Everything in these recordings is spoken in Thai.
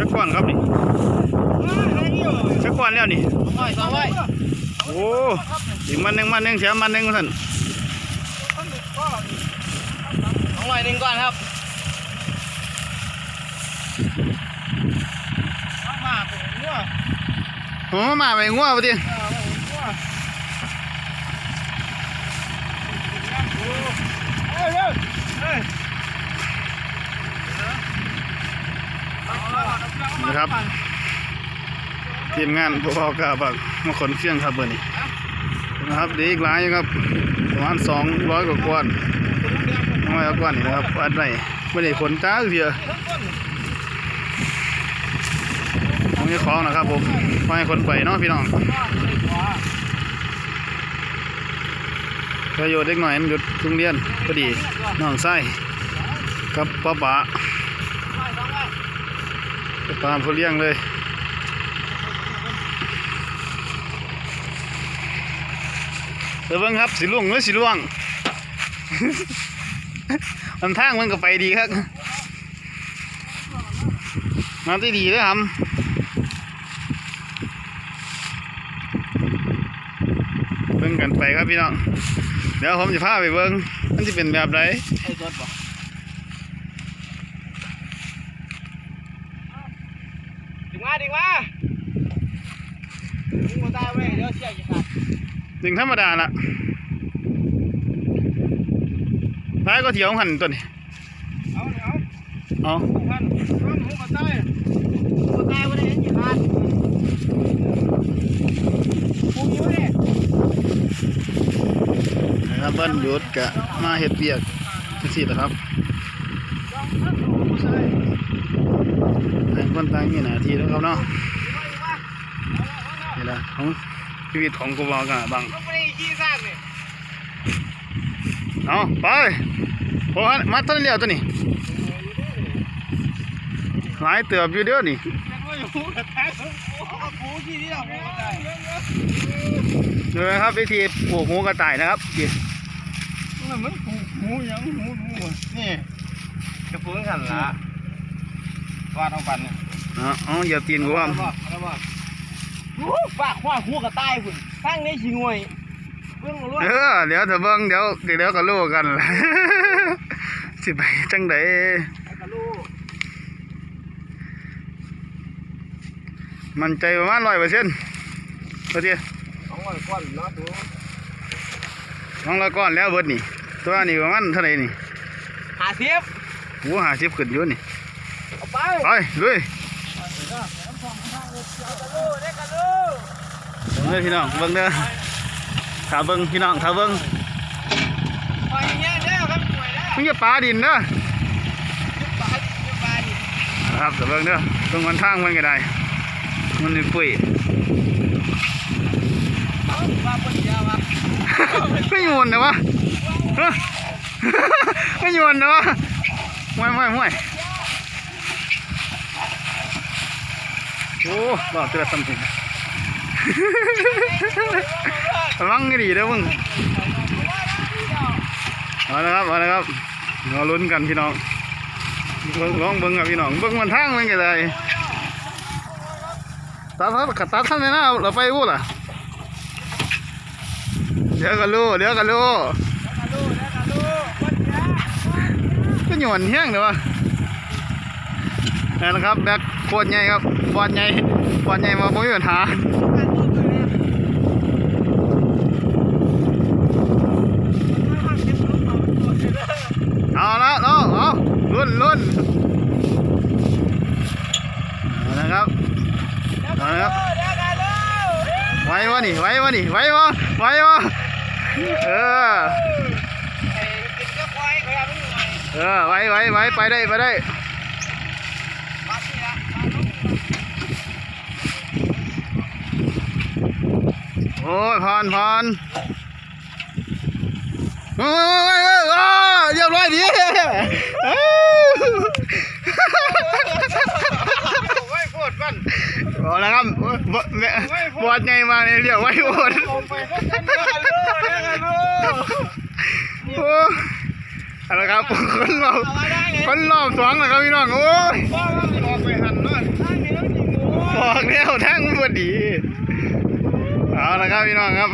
ชักก้อนครับนี่ชักก้อนแล้วนี่ร้อยสองร้อยโอ้อีกมันหนึ่งมันหนึ่งเสียมันหนึ่งท่านสองร้อยหนึ่งก่อนครับมาเป็นงัวโอ้มาไปงัวปะที เฮ้ยเฮ้ยเฮ้ย นะ ครับ ทีมงานพวกเราก็แบบมาขนเครื่องครับเบอร์นี้นะครับเดี๋ยวอีกหลายครับประมาณสองร้อยกว่ากวนน้อยกว่ากวนนี่นะครับอัดไรไม่ได้ขนจ้าเสียตรงนี้ของนะครับผมไม่ให้คนไปเนาะพี่น้องประโยชน์เล็กหน่อยมันหยุดโรงเรียนพอดีน้องไส้กับป้าป๋า ตามเขาเลี้ยงเลยเดี๋ยวเบิ่งครับสิล่วงหรือสิล่วงมันทางมันก็ไปดีครับมาที่ดีเลยครับเบิ่งกันไปครับพี่น้อง เดี๋ยวผมจะพาไปเบิ่งมันจะเป็นแบบไรไอ้ตัวบ่ดึงมาดึงมาดึงมาได้เว้ยเดี๋ยวเสียกี่ขาดถึงธรรมดาละท้ายก็เถียวหันตัวนี้เอาเอาเอาหูพันหูหูมาใต้หูมาใต้วันนี้กี่ขาดหูยิ้วเนี่ยนะครับเบิ้ลหยุดกะมาเฮ็ดเบียกจังซี่แหละครับ ต่างคนต่างมีหน้าที่แล้วครับเนาะนี่ละของชีวิตของกูบอกกันบังก็ไม่ได้ขี้ซ่านเนี่ยเอาไปโอ้มาต้นเดียวตัวนี้หลายเติบอยู่เดียวนี่เป็นว่าอยู่หูกระแทกหูขี้เดียวหูกระแทกดูนะครับวิธีปลูกหมูกระต่ายนะครับนี่มันเหมือนหูหูยังหูหูนี่กระปุกขันละ วาดเอาปันเนี่ยเอาเอยียบตีนกูว่าฝากหัวหัวกระต่ายคุณข้างนี้ชิงวยเรื่องรถเออเดี๋ยวเถอะเบิ่งเดี๋ยวเดี๋ยวก็รู้กันสิไปจังไดมันใจประมาณร้อยเปอร์เซ็นต์พอดีสองร้อยก้อนนะตัวสองร้อยก้อนแล้วเบิดนี่ ตัวนี้ประมาณเท่าไหร่นี่หาสียบหูหาสิบขึ้นอยู่นี่ ไปไปลุยได้กระลูกเบิ่งเด้อพี่น้องเบิ่งเด้อถ้าเบิ่งพี่น้องถ้าเบิ่งไม่เงี้ยเด้ครับหวยได้มึงจะปลาดินเด้อปลาดินะครับถ้าเบิ่งเด้อเบิ่งมันทางมันก็ได้ มันนี่ปุ้ยเอาปลาปนยวะไม่โยนนะวะฮะไม่โยนนะวะห่วยห่วยห่วย โอ้รอดเจอตำจริงระวังดีเด้อมึงเอาละครับเอาละครับเราลุ้นกันพี่น้องเบิ่งลองเบิ่งกับพี่น้องเบิ่งมันทางมันก็ได้ตัดตัดตัดท่านเลยนะเราไปพูดล่ะเดี๋ยวก็รู้เดี๋ยวก็รู้กระลูกได้กระลูกปนยาก็หย่อนแห้งเลยวะนั่นแหละครับแบก โคตรใหญ่ครับบอลใหญ่บอลใหญ่มาไม่มีปัญหาเอาละเอาเอาลุ้นลุ้นเอาละครับเอาละครับไหววะนี่ไหววะนี่ไหววะไหววะเออเออไหวไหวไหวไปได้ไปได้ โอ้ยพานพานโอ้ยโอ้ยโอ้ยโอ้ยเรียบร้อยดีเอ้าไม่ปวดมันเอาละครับบแม่บอดไงมาเนี่ยเรียกไว้บอดลงไปก็เป็นได้กระลูกได้กระลูกโอ้ อะไรครับคนรอบคนรอบสองนะครับพี่น้องโอ้ยบอกแล้วทั้งบดีเอาละครับพี่น้องครับ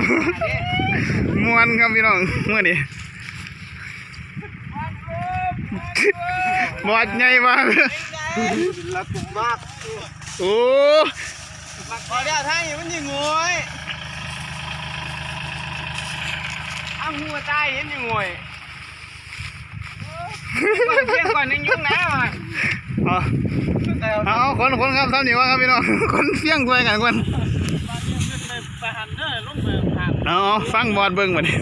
มวนครับพี่น้องเมื่อนี้บอดไงบ้างรักผมมากโอ้บอเดี๋ยวท่านมันยิงงวยอ้างหัวใจเห็นยิงงวย เพียงก่อนนึงยุ่งนะมันเอาเอาเอาคนคนครับทำนี่ว่าครับพี่น้องคนเฟี้ยงด้วยกันคนไปหันเด้อลงไปหันเอาเอาฟังบอดเบิ้งมาดิ